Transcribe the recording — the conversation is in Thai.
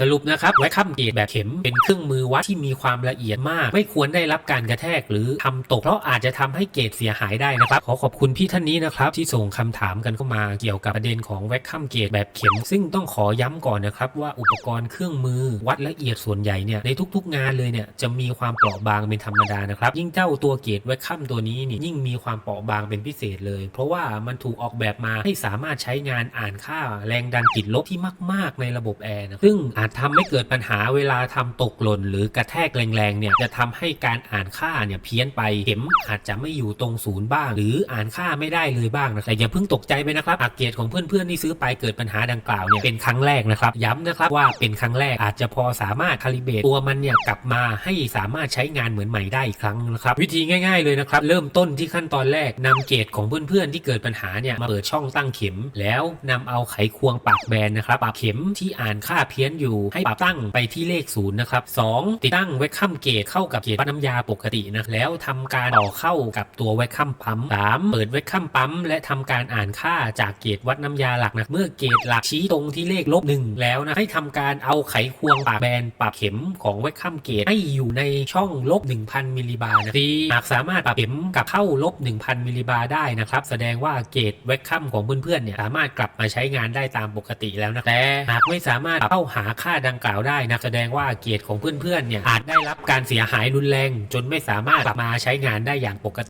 สรุปนะครับแวคคัมเกตแบบเข็มเป็นเครื่องมือวัดที่มีความละเอียดมาก ไม่ควรได้รับการกระแทกหรือทำตกเพราะอาจจะทำให้เกตเสียหายได้นะครับขอขอบคุณพี่ท่านนี้นะครับที่ส่งคำถามกันเข้ามาเกี่ยวกับประเด็นของแวคคัมเกตแบบเข็ม ซึ่งต้องขอย้ำก่อนนะครับว่าอุปกรณ์เครื่องมือวัดละเอียดส่วนใหญ่เนี่ยในทุกๆ งานเลยเนี่ยจะมีความเปราะบางเป็นธรรมดานะครับยิ่งเจ้าตัวเกตแวคคัมตัวนี้นี่ยิ่งมีความเปราะบางเป็นพิเศษเลย เพราะว่ามันถูกออกแบบมาให้สามารถใช้งานอ่านค่าแรงดันติดลบที่มาก ๆ ในระบบแอร์นะซึ่งอาจทำให้เกิดปัญหาเวลาทำตกหล่น หรือกระแทกแรงๆเนี่ยจะทำให้การอ่านค่าเนี่ยเพี้ยนไปเข็มอาจจะไม่อยู่ตรงศูนย์บ้าง หรืออ่านค่าไม่ได้เลยบ้างนะแต่อย่าเพิ่งตกใจไปนะครับหากเกตของเพื่อนๆที่ซื้อไปเกิดปัญหาดังกล่าวเนี่ยเป็นครั้งแรกนะครับ ย้ำนะครับว่าเป็นครั้งแรกอาจจะพอสามารถคาลิเบตตัวมันเนี่ยกลับมาให้สามารถใช้งานเหมือนใหม่ได้อีกครั้งนะครับวิธีง่าย ๆเลยนะครับเริ่มต้นที่ขั้นตอนแรกนำเกตของเพื่อนๆที่เกิดปัญหาเนี่ยมาเปิดช่องตั้งเข็ม แล้วนำเอาไขควงปากแบนนะครับปรับเข็มที่อ่านค่าเพี้ยนอยู่ให้ปรับตั้งไปที่เลขศูนย์นะครับสองติดตั้งเวคคัมเกตเข้ากับเกตวัดน้ำยาปกตินะแล้วทำการต่อเข้ากับตัวเวคคัมปั๊มสามเปิดเวคคัมปั๊มและทำการอ่านค่าจากเกตวัดน้ำยาหลักนะเมื่อเกตหลักชี้ตรงที่เลขลบหนึ่งแล้วนะให้ทำการเอาไขควงปากแบนปรับเข็มของเวคคัมเกตให้อยู่ในช่องลบ1,000มิลลิบาร์นะที่หากสามารถปรับเข็มกับเข้าลบ1,000มิลลิบาร์ได้นะครับแสดงว่าเกตเวคคัมของเพื่อนๆเนี่ยสามารถกลับมาใช้งานได้ตามปกติแล้วนะแต่หากไม่สามารถเข้าหาค่าดังกล่าวได้นะแสดงว่าเกียรติของเพื่อนๆเนี่ยอาจได้รับการเสียหายรุนแรง จนไม่สามารถกลับมาใช้งานได้อย่างปกติ